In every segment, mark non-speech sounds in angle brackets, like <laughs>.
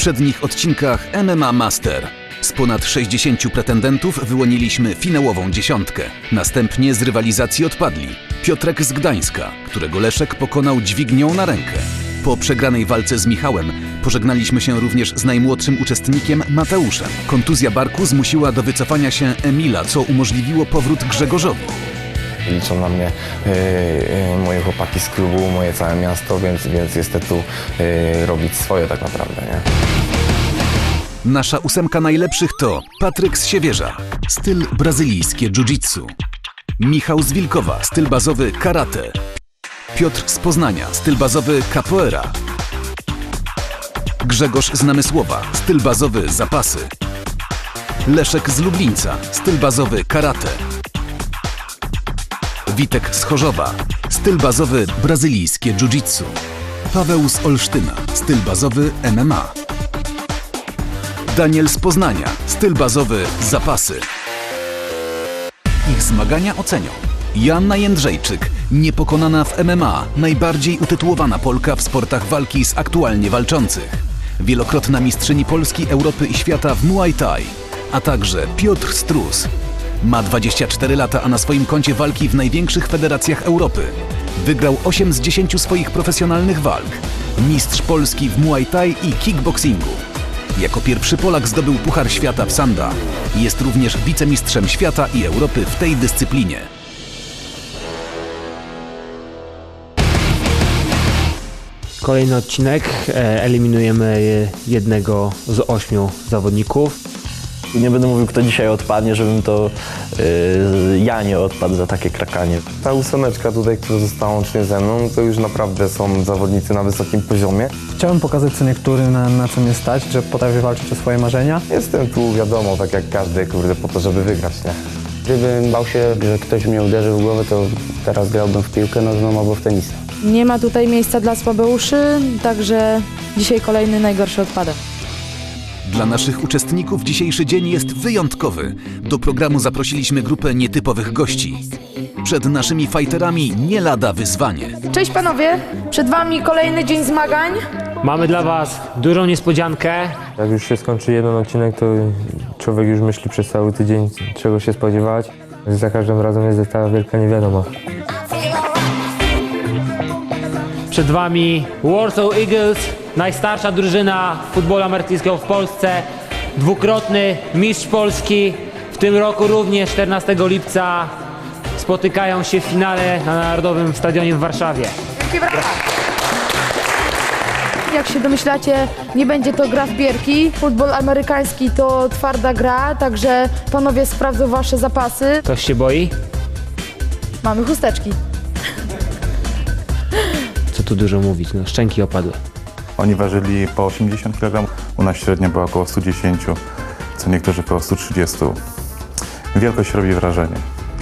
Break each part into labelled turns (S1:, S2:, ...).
S1: Poprzednich odcinkach MMA Master z ponad 60 pretendentów wyłoniliśmy finałową dziesiątkę. Następnie z rywalizacji odpadli Piotrek z Gdańska, którego Leszek pokonał dźwignią na rękę. Po przegranej walce z Michałem pożegnaliśmy się również z najmłodszym uczestnikiem Mateuszem. Kontuzja barku zmusiła do wycofania się Emila, co umożliwiło powrót Grzegorzowi.
S2: Liczą na mnie y, y, moje chłopaki z klubu, moje całe miasto, więc, więc jestem tu y, robić swoje tak naprawdę. Nie?
S1: Nasza ósemka najlepszych to Patryk z Siewierza, styl brazylijskie jiu-jitsu. Michał z Wilkowa, styl bazowy karate. Piotr z Poznania, styl bazowy capoeira. Grzegorz z Namysłowa, styl bazowy zapasy. Leszek z Lublińca, styl bazowy karate. Witek z Chorzowa, styl bazowy brazylijskie jiu-jitsu. Paweł z Olsztyna, styl bazowy MMA. Daniel z Poznania, styl bazowy zapasy. Ich zmagania ocenią Joanna Jędrzejczyk, niepokonana w MMA, najbardziej utytułowana Polka w sportach walki z aktualnie walczących. Wielokrotna mistrzyni Polski, Europy i świata w Muay Thai, a także Piotr Strus. Ma 24 lata, a na swoim koncie walki w największych federacjach Europy. Wygrał 8 z 10 swoich profesjonalnych walk. Mistrz Polski w Muay Thai i kickboxingu. Jako pierwszy Polak zdobył Puchar Świata w Sanda. Jest również wicemistrzem świata i Europy w tej dyscyplinie.
S3: Kolejny odcinek. E, Eliminujemy jednego z ośmiu zawodników.
S4: Nie będę mówił, kto dzisiaj odpadnie, żebym to yy, ja nie odpadł za takie krakanie.
S2: Ta ósemeczka tutaj, która została łącznie ze mną, to już naprawdę są zawodnicy na wysokim poziomie.
S5: Chciałem pokazać co niektórym, na, na co mnie stać, że potrafię walczyć o swoje marzenia.
S2: Jestem tu, wiadomo, tak jak każdy, kurde, po to, żeby wygrać, nie?
S6: Gdybym bał się, że ktoś mnie uderzy w głowę, to teraz grałbym w piłkę nożną albo w tenisa.
S7: Nie ma tutaj miejsca dla słabeuszy, także dzisiaj kolejny najgorszy odpadek.
S1: Dla naszych uczestników dzisiejszy dzień jest wyjątkowy. Do programu zaprosiliśmy grupę nietypowych gości. Przed naszymi fighterami nie lada wyzwanie.
S7: Cześć panowie, przed wami kolejny dzień zmagań.
S3: Mamy dla Was dużą niespodziankę.
S8: Jak już się skończy jeden odcinek, to człowiek już myśli przez cały tydzień, czego się spodziewać. Za każdym razem jest ta wielka niewiadoma.
S3: Przed Wami Warsaw Eagles, najstarsza drużyna futbolu amerykańskiego w Polsce. Dwukrotny mistrz Polski. W tym roku również 14 lipca spotykają się w finale na Narodowym Stadionie w Warszawie.
S7: Wielkie brawa. Jak się domyślacie, nie będzie to gra w bierki. Futbol amerykański to twarda gra, także panowie sprawdzą wasze zapasy.
S3: Ktoś się boi?
S7: Mamy chusteczki.
S3: Co tu dużo mówić, no szczęki opadły.
S9: Oni ważyli po 80 kg, u nas średnia była około 110, co niektórzy około 130. Wielkość robi wrażenie.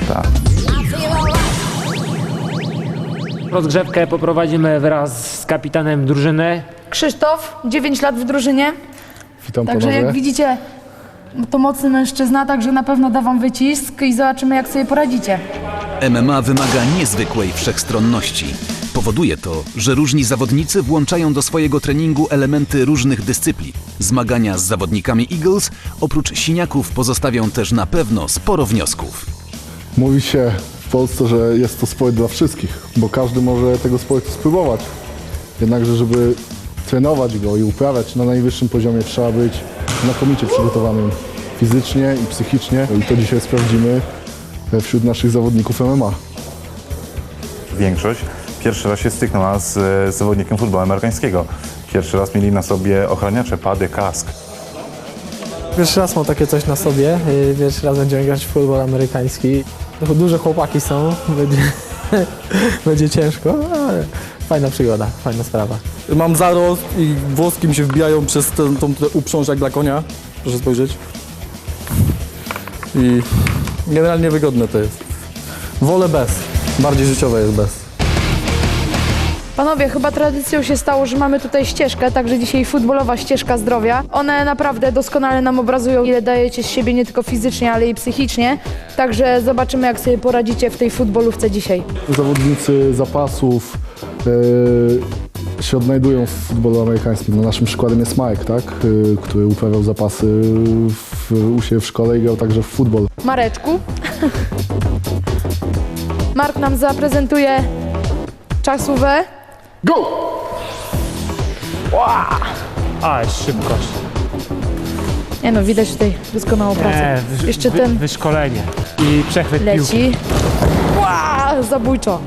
S9: Tak.
S3: Rozgrzewkę poprowadzimy wraz z kapitanem drużyny.
S7: Krzysztof, 9 lat w drużynie.
S5: Witam
S7: Także jak widzicie, to mocny mężczyzna, także na pewno da wam wycisk i zobaczymy jak sobie poradzicie.
S1: MMA wymaga niezwykłej wszechstronności. Powoduje to, że różni zawodnicy włączają do swojego treningu elementy różnych dyscyplin. Zmagania z zawodnikami Eagles oprócz siniaków pozostawią też na pewno sporo wniosków.
S10: Mówi się w Polsce, że jest to sport dla wszystkich, bo każdy może tego sportu spróbować. Jednakże, żeby trenować go i uprawiać na najwyższym poziomie, trzeba być znakomicie przygotowanym fizycznie i psychicznie. I to dzisiaj sprawdzimy wśród naszych zawodników MMA.
S9: Większość pierwszy raz się styknęła z, z zawodnikiem futbolu amerykańskiego. Pierwszy raz mieli na sobie ochraniacze, pady, kask.
S5: Pierwszy raz mam takie coś na sobie, pierwszy raz będziemy grać w futbol amerykański. Duże chłopaki są, <laughs> będzie, będzie ciężko, ale fajna przygoda, fajna sprawa.
S11: Mam zarost i włoski mi się wbijają przez tę, tą tutaj uprząż jak dla konia. Proszę spojrzeć. I generalnie wygodne to jest. Wolę bez. Bardziej życiowe jest bez.
S7: Panowie, chyba tradycją się stało, że mamy tutaj ścieżkę, także dzisiaj futbolowa ścieżka zdrowia. One naprawdę doskonale nam obrazują, ile dajecie z siebie nie tylko fizycznie, ale i psychicznie. Także zobaczymy, jak sobie poradzicie w tej futbolówce dzisiaj.
S10: Zawodnicy zapasów, e, się odnajdują w futbolu amerykańskim. No, naszym przykładem jest Mike, tak? Y, który uprawiał zapasy w, u siebie w szkole i grał także w futbol.
S7: Mareczku. Mark nam zaprezentuje czasówę.
S10: Go!
S3: A, szybkość.
S7: Nie no, widać tutaj doskonałą pracę.
S3: E, wy,
S7: Jeszcze
S3: wy,
S7: ten
S3: Wyszkolenie i przechwyt piłki.
S7: leci. Ła, zabójczo.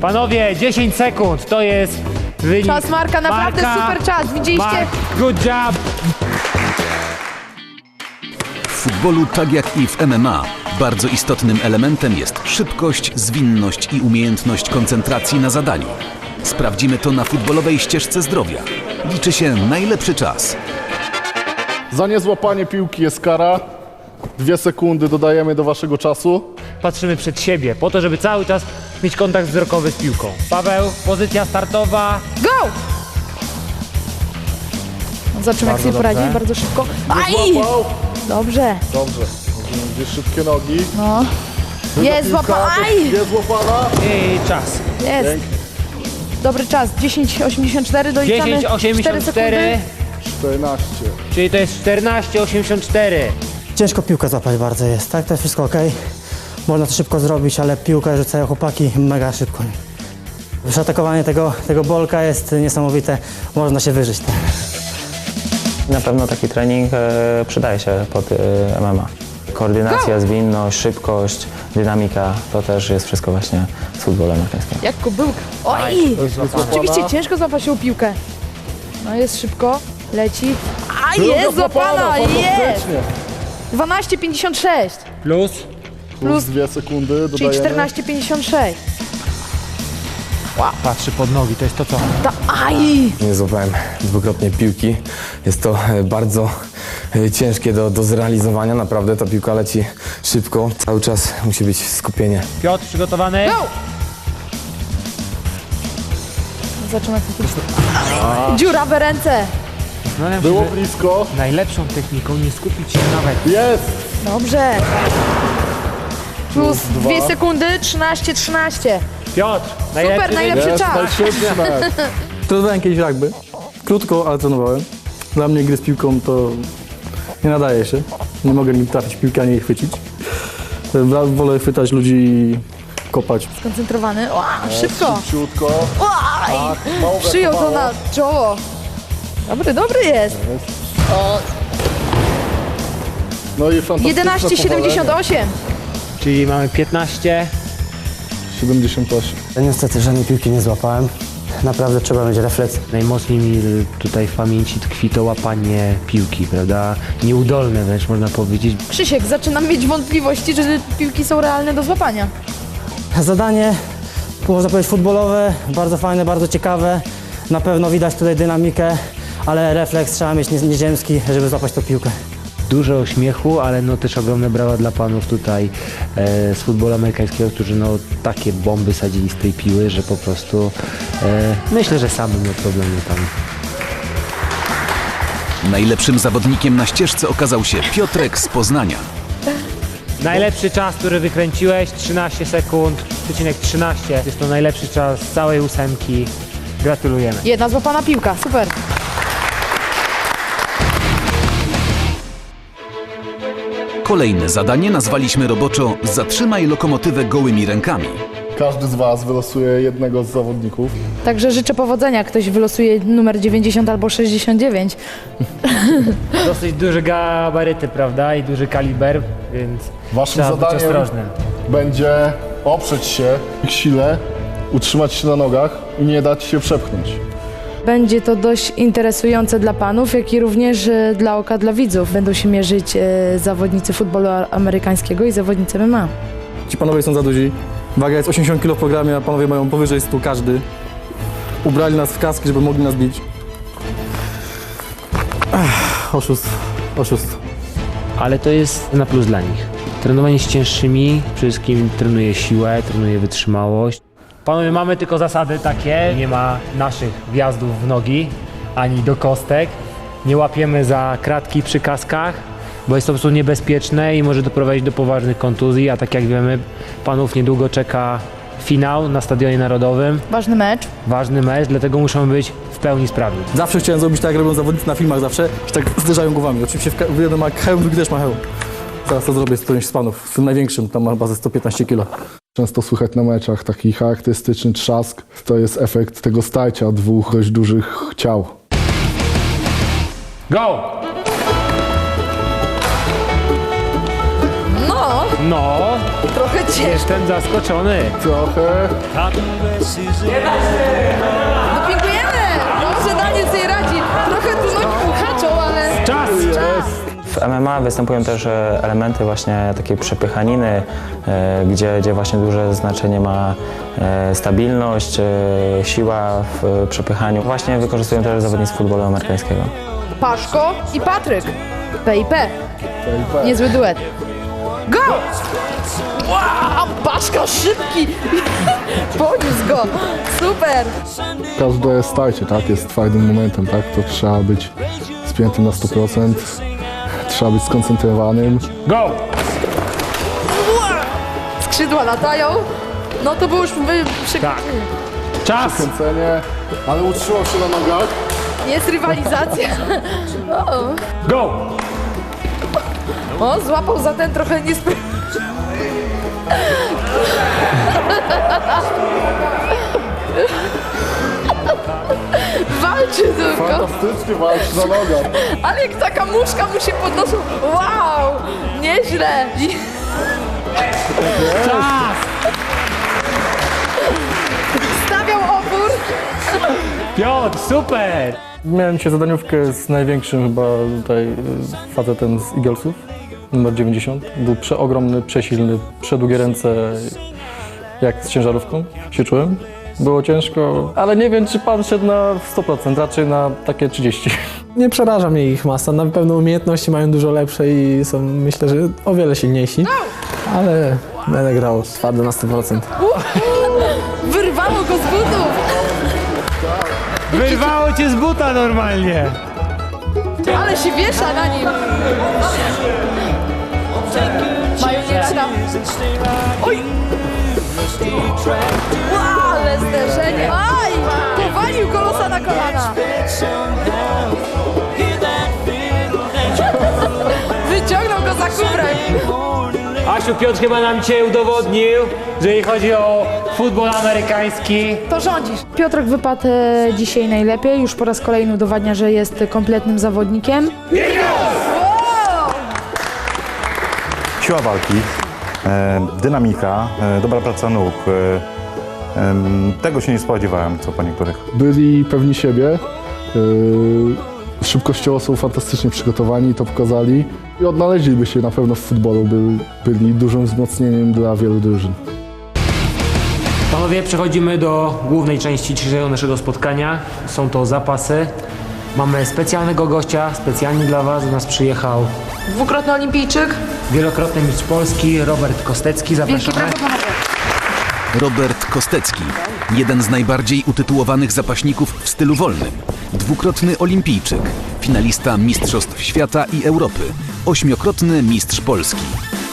S3: Panowie, 10 sekund to jest wynik.
S7: Czas Marka, naprawdę
S3: Marka.
S7: super czas. Widzieliście?
S3: Mark, good job!
S1: W futbolu, tak jak i w MMA, bardzo istotnym elementem jest szybkość, zwinność i umiejętność koncentracji na zadaniu. Sprawdzimy to na futbolowej ścieżce zdrowia. Liczy się najlepszy czas.
S10: Za niezłapanie piłki jest kara. Dwie sekundy dodajemy do waszego czasu.
S3: Patrzymy przed siebie, po to, żeby cały czas mieć kontakt wzrokowy z piłką. Paweł, pozycja startowa.
S7: Go! Zobaczymy, jak
S3: Bardzo
S7: sobie poradzi. Bardzo szybko. Aj!
S10: Złapał.
S7: Dobrze.
S10: Dobrze. Gdzie szybkie nogi.
S7: No. Jest
S10: Piłka.
S7: Aj!
S10: Jest złapana.
S3: I czas.
S7: Jest. Dobry czas. 10,84 doliczamy. 4
S3: 10,84,
S7: sekundy.
S10: 14.
S3: czyli to jest 14,84.
S12: Ciężko piłkę złapać bardzo jest, tak? To jest wszystko ok. Można to szybko zrobić, ale piłkę rzucają chłopaki mega szybko. Wyszatakowanie tego, tego bolka jest niesamowite. Można się wyżyć. Tak?
S2: Na pewno taki trening e, przydaje się pod e, MMA. Koordynacja, zwinność, szybkość, dynamika, to też jest wszystko właśnie z futbolem amerykańskim.
S7: Jak kubyłka. Oj! Rzeczywiście ciężko złapać się piłkę. No jest szybko. Leci. A jest złapana! Jest! 12,56
S3: Plus.
S10: Plus dwie sekundy
S7: czyli
S10: dodajemy.
S7: 14,56.
S3: Patrzy pod nogi, to jest to co?
S7: Ta, aj!
S2: Nie złapałem dwukrotnie piłki. Jest to e, bardzo ciężkie do, do zrealizowania. Naprawdę ta piłka leci szybko. Cały czas musi być skupienie.
S3: Piotr, przygotowany?
S7: Go! Zaczynamy Dziurawe ręce.
S3: Zastanawiam
S10: Było
S3: się, że
S10: blisko.
S3: najlepszą techniką nie skupić się nawet.
S10: Jest.
S7: Dobrze. Plus
S10: dwa.
S7: 2 sekundy, 13, 13.
S3: Piotr, najlepszy
S7: najlepszy
S3: wynik.
S10: Jest
S7: czas.
S10: najszybszy <laughs> mecz.
S11: Trenowałem kiedyś rugby. Krótko, ale trenowałem. Dla mnie gry z piłką to nie nadaje się. Nie mogę nim trafić piłki, ani jej chwycić. Wolę chwytać ludzi i kopać.
S7: Skoncentrowany. Ła, szybko.
S10: Szybciutko.
S7: Łaj!
S10: Mało
S7: Przyjął to na czoło. Dobry, dobry jest.
S10: No i fantastyczne
S7: 11,78.
S3: Czyli mamy 15.
S10: 78.
S12: Niestety żadnej piłki nie złapałem. Naprawdę trzeba mieć refleks.
S3: Najmocniej mi tutaj w pamięci tkwi to łapanie piłki, prawda? Nieudolne wręcz można powiedzieć.
S7: Krzysiek, zaczynam mieć wątpliwości, że piłki są realne do złapania.
S12: Zadanie, można powiedzieć, futbolowe, bardzo fajne, bardzo ciekawe. Na pewno widać tutaj dynamikę, ale refleks trzeba mieć nie- nieziemski, żeby złapać tą piłkę.
S3: Dużo śmiechu, ale no też ogromne brawa dla panów tutaj e, z futbolu amerykańskiego, którzy no takie bomby sadzili z tej piły, że po prostu e, myślę, że sam miał problemy tam.
S1: Najlepszym zawodnikiem na ścieżce okazał się Piotrek z Poznania.
S3: Najlepszy czas, który wykręciłeś, 13 sekund, przecinek 13. Jest to najlepszy czas z całej ósemki. Gratulujemy.
S7: Jedna złapana piłka, super.
S1: Kolejne zadanie nazwaliśmy roboczo Zatrzymaj lokomotywę gołymi rękami.
S10: Każdy z Was wylosuje jednego z zawodników.
S7: Także życzę powodzenia. Ktoś wylosuje numer 90 albo 69. <laughs>
S3: Dosyć duże gabaryty, prawda? I duży kaliber, więc
S10: Waszym
S3: trzeba być
S10: zadaniem będzie oprzeć się ich sile, utrzymać się na nogach i nie dać się przepchnąć.
S7: Będzie to dość interesujące dla panów, jak i również e, dla oka dla widzów. Będą się mierzyć e, zawodnicy futbolu amerykańskiego i zawodnicy MMA.
S11: Ci panowie są za duzi. Waga jest 80 kg w programie, a panowie mają powyżej 100 każdy. Ubrali nas w kaski, żeby mogli nas bić. Oszust, oszust.
S3: Ale to jest na plus dla nich. Trenowanie z cięższymi, przede wszystkim trenuje siłę, trenuje wytrzymałość. Panowie, mamy tylko zasady takie, nie ma naszych wjazdów w nogi, ani do kostek. Nie łapiemy za kratki przy kaskach, bo jest to po prostu niebezpieczne i może doprowadzić do poważnych kontuzji, a tak jak wiemy, panów niedługo czeka finał na Stadionie Narodowym.
S7: Ważny mecz.
S3: Ważny mecz, dlatego muszą być w pełni sprawni.
S11: Zawsze chciałem zrobić tak, jak robią zawodnicy na filmach zawsze, że tak zderzają głowami. Oczywiście w ka- jeden ma hełm, drugi też ma hełm. Zaraz to zrobię z którymś z panów, z tym największym, tam ma chyba ze 115 kg.
S10: Często słychać na meczach taki charakterystyczny trzask. To jest efekt tego starcia dwóch dość dużych ciał.
S3: Go!
S7: No,
S3: No,
S7: trochę cię.
S3: jestem zaskoczony.
S10: Trochę
S7: Dopingujemy! Dobrze, Daniel sobie radzi.
S2: W MMA występują też e, elementy właśnie takiej przepychaniny, e, gdzie, gdzie właśnie duże znaczenie ma e, stabilność, siła w przepychaniu. Właśnie wykorzystują też zawodnicy futbolu amerykańskiego.
S7: Paszko i Patryk. PIP. Niezły duet. Go! Wow, Paszko szybki! <laughs> Poniósł go! Super!
S10: każde starcie tak, jest twardym momentem, tak? To trzeba być spiętym na 100%, trzeba być skoncentrowanym.
S3: Go!
S7: Skrzydła latają. No to było już wy... przy...
S3: Tak. Czas!
S10: Kręcenie, ale utrzymał się na nogach.
S7: Jest rywalizacja. O,
S3: Go!
S7: o, złapał za ten trochę niespry... <laughs>
S10: Fantastycznie walczy na nogach.
S7: Ale jak taka muszka mu się podnoszą. Wow! Nieźle!
S3: Czas!
S7: Stawiał opór.
S3: Piotr, super!
S11: Miałem dzisiaj zadaniówkę z największym chyba tutaj y, facetem z Eaglesów, numer 90. Był przeogromny, przesilny, przedługie ręce, jak z ciężarówką się czułem. Było ciężko, ale nie wiem, czy pan szedł na 100%, raczej na takie 30%. <laughs>
S5: Nie przeraża mnie ich masa. Na pewno umiejętności mają dużo lepsze i są, myślę, że o wiele silniejsi. Ale będę grał twardo na 100%.
S7: Wyrwało go z butów.
S3: Wyrwało cię z buta normalnie!
S7: Ale się wiesza na nim. Mają nie. Oj! Wow, ale zderzenie. Aj! Powalił kolosa na kolana. <laughs> Wyciągnął go za kubrek.
S3: Asiu, Piotr chyba nam dzisiaj udowodnił, że jeśli chodzi o futbol amerykański,
S7: To rządzisz. Piotrek wypadł e, dzisiaj najlepiej. Już po raz kolejny udowadnia, że jest kompletnym zawodnikiem. Wow!
S9: Siła walki, dynamika, e, dobra praca nóg. E, tego się nie spodziewałem, co po niektórych.
S10: Byli pewni siebie. Szybkościowo są fantastycznie przygotowani, to pokazali. I odnaleźliby się na pewno w futbolu, by, byli dużym wzmocnieniem dla wielu drużyn.
S3: Panowie, przechodzimy do głównej części dzisiejszego naszego spotkania. Są to zapasy. Mamy specjalnego gościa, specjalnie dla Was. Do nas przyjechał
S7: Dwukrotny olimpijczyk.
S3: wielokrotny mistrz Polski Robert Kostecki.
S7: Wielkie
S3: Zapraszamy.
S7: brawo.
S1: Robert Kostecki, jeden z najbardziej utytułowanych zapaśników w stylu wolnym. Dwukrotny olimpijczyk, finalista Mistrzostw Świata i Europy, ośmiokrotny mistrz Polski.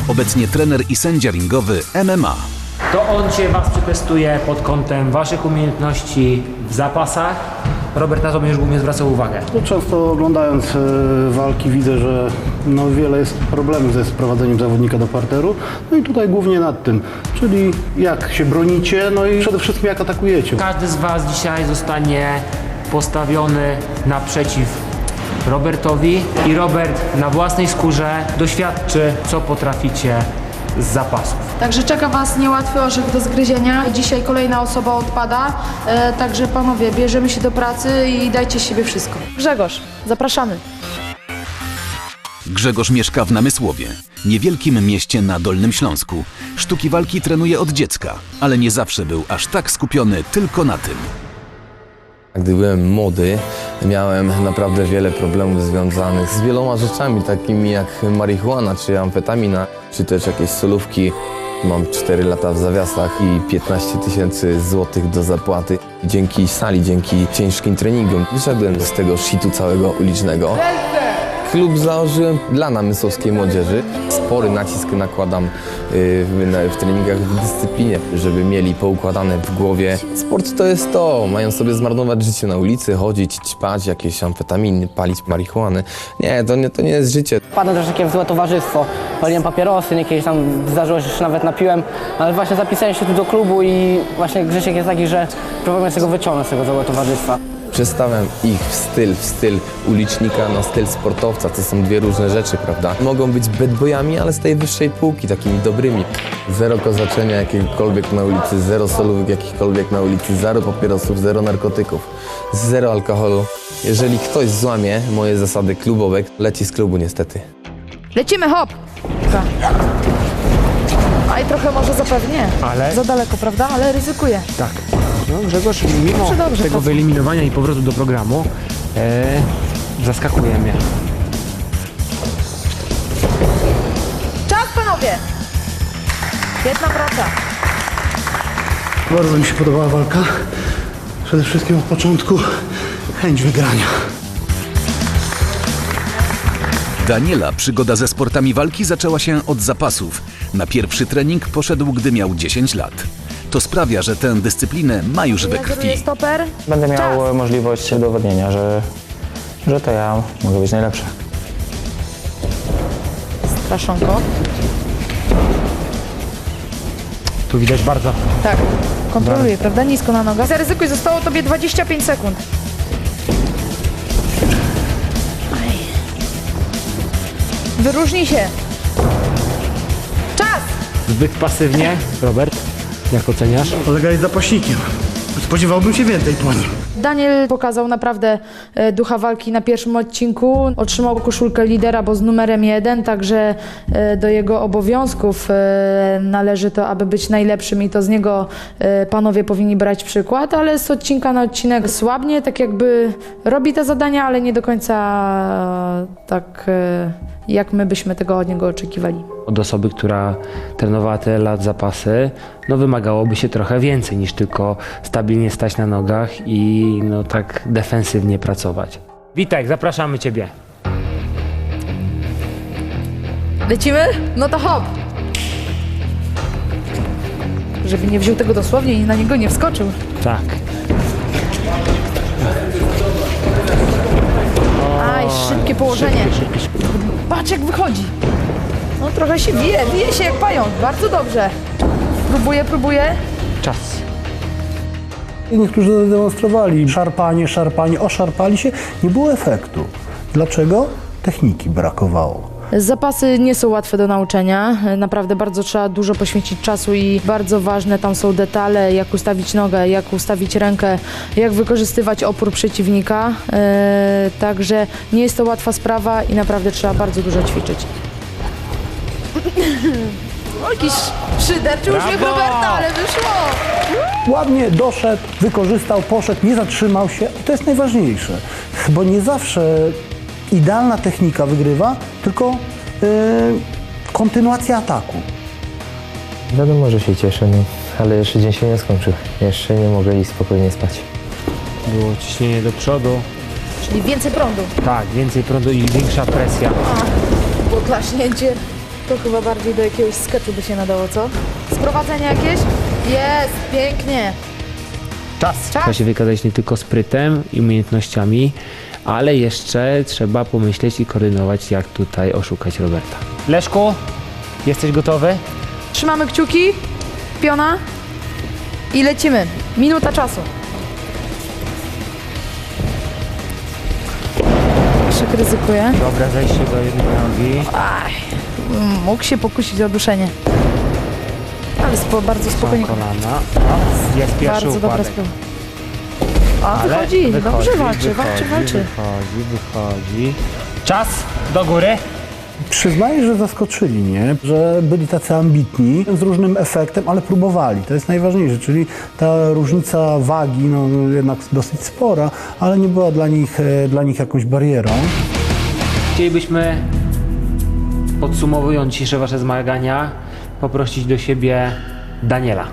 S1: Obecnie trener i sędzia ringowy MMA.
S3: To on Cię Was przetestuje pod kątem Waszych umiejętności w zapasach. Robert na to będziesz głównie zwracał uwagę.
S13: No, często oglądając e, walki widzę, że no, wiele jest problemów ze sprowadzeniem zawodnika do parteru. No i tutaj głównie nad tym, czyli jak się bronicie, no i przede wszystkim jak atakujecie.
S3: Każdy z Was dzisiaj zostanie postawiony naprzeciw Robertowi i Robert na własnej skórze doświadczy, co potraficie z zapasów.
S7: Także czeka Was niełatwy orzech do zgryzienia. Dzisiaj kolejna osoba odpada. E, także panowie, bierzemy się do pracy i dajcie z siebie wszystko. Grzegorz, zapraszamy.
S1: Grzegorz mieszka w Namysłowie, niewielkim mieście na Dolnym Śląsku. Sztuki walki trenuje od dziecka, ale nie zawsze był aż tak skupiony tylko na tym.
S14: Gdy byłem młody, miałem naprawdę wiele problemów związanych z wieloma rzeczami, takimi jak marihuana, czy amfetamina, czy też jakieś solówki. Mam 4 lata w zawiasach i 15 tysięcy złotych do zapłaty. Dzięki sali, dzięki ciężkim treningom wyszedłem z tego shitu całego ulicznego. Klub założyłem dla namysłowskiej młodzieży. Spory nacisk nakładam y, w, treningach w dyscyplinie, żeby mieli poukładane w głowie. Sport to jest to, mają sobie zmarnować życie na ulicy, chodzić, ćpać jakieś amfetaminy, palić marihuany. Nie, to nie, to nie jest życie.
S15: Wpadłem też takie w złe towarzystwo. Paliłem papierosy, niekiedyś tam zdarzyło się, że nawet napiłem, ale właśnie zapisałem się tu do klubu i właśnie Grzesiek jest taki, że próbujemy z tego wyciągnąć z tego złego towarzystwa.
S14: Przestawiam ich w styl, w styl ulicznika na styl sportowca. To są dwie różne rzeczy, prawda? Mogą być bedboyami, ale z tej wyższej półki, takimi dobrymi. Zero kozaczenia jakiegokolwiek na ulicy, zero solówek jakichkolwiek na ulicy, zero papierosów, zero narkotyków, zero alkoholu. Jeżeli ktoś złamie moje zasady klubowe, leci z klubu niestety.
S7: Lecimy, hop! A i trochę może zapewnie.
S3: Ale?
S7: Za daleko, prawda? Ale ryzykuję.
S3: Tak. No Grzegorz, mimo
S7: Dobrze, dobrze,
S3: tego
S7: to-
S3: wyeliminowania i powrotu do programu, e, zaskakuje mnie.
S7: Czas, panowie! Świetna praca.
S13: Bardzo mi się podobała walka. Przede wszystkim od początku chęć wygrania.
S1: Daniela przygoda ze sportami walki zaczęła się od zapasów. Na pierwszy trening poszedł, gdy miał 10 lat. To sprawia, że tę dyscyplinę ma już we krwi.
S7: stoper.
S2: Będę miał
S7: Czas.
S2: możliwość udowodnienia, że, że to ja mogę być najlepszy.
S7: Straszonko.
S3: Tu widać bardzo.
S7: Tak. Kontroluje, prawda? Nisko na nogach. Zaryzykuj, zostało tobie 25 sekund. Aj. Wyróżnij się. Czas!
S3: Zbyt pasywnie. Robert, jak oceniasz?
S13: Kolega jest zapaśnikiem. Spodziewałbym się więcej po nim.
S7: Daniel pokazał naprawdę e, ducha walki na pierwszym odcinku. Otrzymał koszulkę lidera, bo z numerem jeden, także e, do jego obowiązków e, należy to, aby być najlepszym i to z niego e, panowie powinni brać przykład, ale z odcinka na odcinek słabnie, tak jakby robi te zadania, ale nie do końca tak, e, jak my byśmy tego od niego oczekiwali.
S3: Od osoby, która trenowała tyle lat zapasy, no wymagałoby się trochę więcej niż tylko stabilnie stać na nogach i no tak defensywnie pracować. Witek, zapraszamy Ciebie.
S7: Lecimy? No to hop! Żeby nie wziął tego dosłownie i na niego nie wskoczył.
S3: Tak.
S7: Aj, szybkie położenie. Patrz jak wychodzi. No trochę się wije, wije się jak pająk. Bardzo dobrze. Próbuję, próbuję.
S3: Czas.
S13: Niektórzy zademonstrowali szarpanie, szarpanie, oszarpali się, nie było efektu. Dlaczego? Techniki brakowało.
S7: Zapasy nie są łatwe do nauczenia. Naprawdę bardzo trzeba dużo poświęcić czasu i bardzo ważne tam są detale, jak ustawić nogę, jak ustawić rękę, jak wykorzystywać opór przeciwnika. Eee, także nie jest to łatwa sprawa i naprawdę trzeba bardzo dużo ćwiczyć. O, Jakiś szyderczy uśmiech
S3: Brawo!
S7: Roberta, ale wyszło!
S13: Ładnie doszedł, wykorzystał, poszedł, nie zatrzymał się i to jest najważniejsze, bo nie zawsze idealna technika wygrywa, tylko yy, kontynuacja ataku.
S8: Wiadomo, że się cieszę, no, ale jeszcze dzień się nie skończył. Jeszcze nie mogę iść spokojnie spać.
S3: Było ciśnienie do przodu.
S7: Czyli więcej prądu.
S3: Tak, więcej prądu i większa presja.
S7: Bo klaśnięcie to chyba bardziej do jakiegoś sketchu by się nadało, co? Sprowadzenie jakieś? Jest, pięknie.
S3: Czas. Trzeba się wykazać nie tylko sprytem i umiejętnościami, ale jeszcze trzeba pomyśleć i koordynować, jak tutaj oszukać Roberta. Leszku, jesteś gotowy?
S7: Trzymamy kciuki, piona i lecimy. Minuta czasu. Krzyk ryzykuje.
S3: Dobra, zejście do jednej nogi.
S7: Aj, mógł się pokusić o duszenie. Ale spo, bardzo spokojnie.
S3: Kolana. O, jest pierwszy
S7: Bardzo dobra
S3: upadek.
S7: sprawa. A,
S3: Ale
S7: wychodzi, dobrze walczy, walczy,
S3: wychodzi,
S7: walczy.
S3: Wychodzi, wychodzi. Czas, do góry.
S13: Przyznaję, że zaskoczyli mnie, że byli tacy ambitni, z różnym efektem, ale próbowali. To jest najważniejsze, czyli ta różnica wagi, no jednak dosyć spora, ale nie była dla nich, e, dla nich jakąś barierą.
S3: Chcielibyśmy, podsumowując dzisiejsze Wasze zmagania, poprosić do siebie Daniela.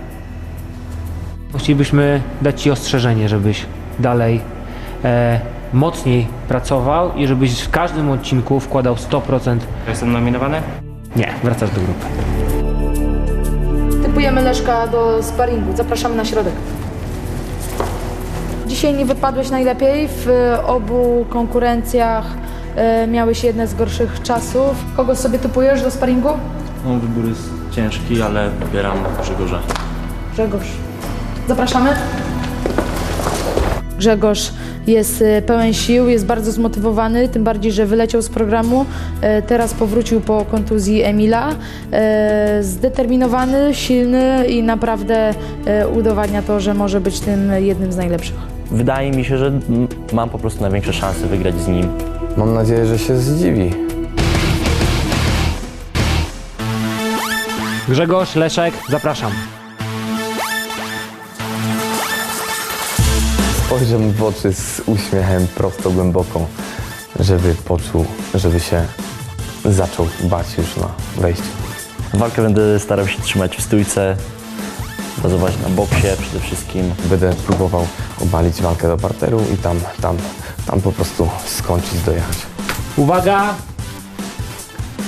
S3: Chcielibyśmy dać Ci ostrzeżenie, żebyś dalej e, mocniej pracował i żebyś w każdym odcinku wkładał 100%.
S2: Jestem nominowany?
S3: Nie, wracasz do grupy.
S7: Typujemy Leszka do sparingu. Zapraszamy na środek. Dzisiaj nie wypadłeś najlepiej. W obu konkurencjach miałeś jedne z gorszych czasów. Kogo sobie typujesz do sparingu?
S16: No, wybór jest ciężki, ale wybieram Grzegorza.
S7: Grzegorz. Zapraszamy. Grzegorz jest e, pełen sił, jest bardzo zmotywowany, tym bardziej, że wyleciał z programu. E, Teraz powrócił po kontuzji Emila. E, Zdeterminowany, silny i naprawdę e, udowadnia to, że może być tym jednym z najlepszych.
S4: Wydaje mi się, że mam po prostu największe szanse wygrać z nim.
S14: Mam nadzieję, że się zdziwi.
S3: Grzegorz, Leszek, zapraszam.
S14: Spojrzę mu w oczy z uśmiechem prosto głęboko, żeby poczuł, żeby się zaczął bać już na wejściu.
S4: Walkę będę starał się trzymać w stójce, bazować na boksie przede wszystkim.
S14: Będę próbował obalić walkę do parteru i tam, tam, tam po prostu skończyć, dojechać.
S3: Uwaga!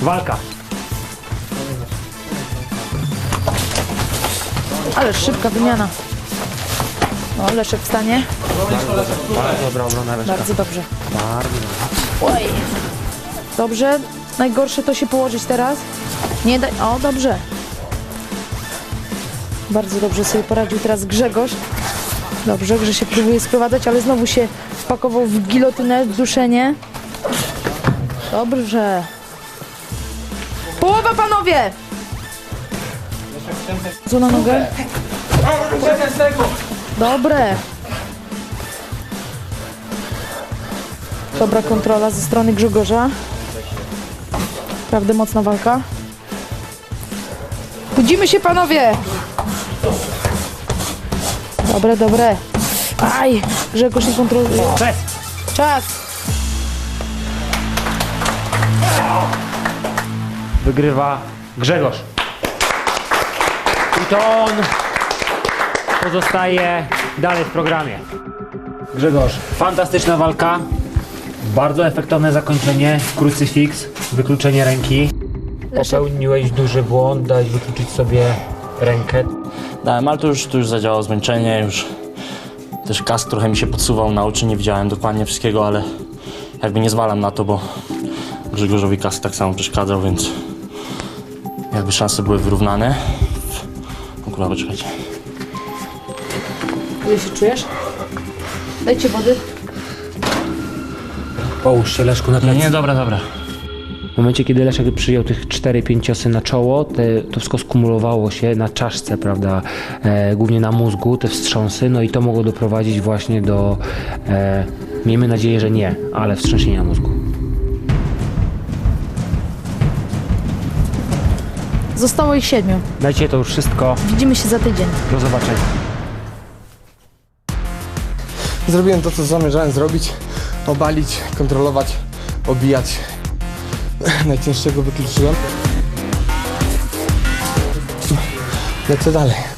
S3: Walka.
S7: Ale szybka wymiana. O, Leszek wstanie.
S3: Bardzo dobra obrona Leszka.
S7: Bardzo dobrze.
S3: Bardzo dobrze.
S7: Oj. Dobrze. Najgorsze to się położyć teraz. Nie daj. O, dobrze. Bardzo dobrze sobie poradził teraz Grzegorz. Dobrze, że się próbuje sprowadzać, ale znowu się wpakował w gilotynę, w duszenie. Dobrze. Połowa, panowie! Co na nogę? Dobre. Dobra kontrola ze strony Grzegorza. Naprawdę mocna walka. Budzimy się panowie! Dobre, dobre. Aj! Grzegorz nie kontroluje.
S3: Czas!
S7: Czas!
S3: Wygrywa Grzegorz. I to on pozostaje dalej w programie. Grzegorz, fantastyczna walka. Bardzo efektowne zakończenie, krucyfiks, wykluczenie ręki. Popełniłeś duży błąd, dałeś wykluczyć sobie rękę.
S16: Dałem, ale to już, to już zadziałało zmęczenie, już też kask trochę mi się podsuwał na oczy, nie widziałem dokładnie wszystkiego, ale jakby nie zwalam na to, bo Grzegorzowi kask tak samo przeszkadzał, więc jakby szanse były wyrównane. O kurwa, poczekajcie.
S7: Jak się czujesz? Dajcie wody.
S3: Połóż się Leszku na
S16: Nie,
S3: plecy.
S16: nie, dobra, dobra.
S3: W momencie, kiedy Leszek przyjął tych 4-5 ciosy na czoło, te, to wszystko skumulowało się na czaszce, prawda, e, głównie na mózgu, te wstrząsy, no i to mogło doprowadzić właśnie do, e, miejmy nadzieję, że nie, ale wstrząsienia mózgu.
S7: Zostało ich siedmiu.
S3: Dajcie to już wszystko,
S7: Widzimy się za tydzień.
S3: do zobaczenia.
S17: Zrobiłem to, co zamierzałem zrobić. Obalić, kontrolować, obijać. <laughs> Najcięższego wykluczyłem. Lecę dalej.